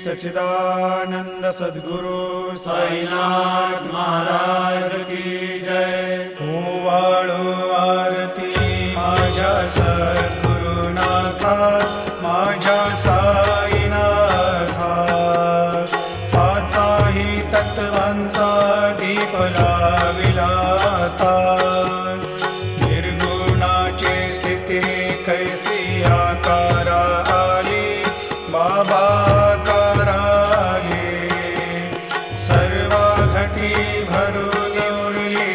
सचिदानंद सद्गुरु साईनाथ महाराज की जय। वाळो आरती माझ्या सद्गुरुनाथा माझ्या साईनाथा। पाचाही तत्वांचा दीप लाविलाता निर्गुणाची स्थिती कैसी आकारा आली बाबा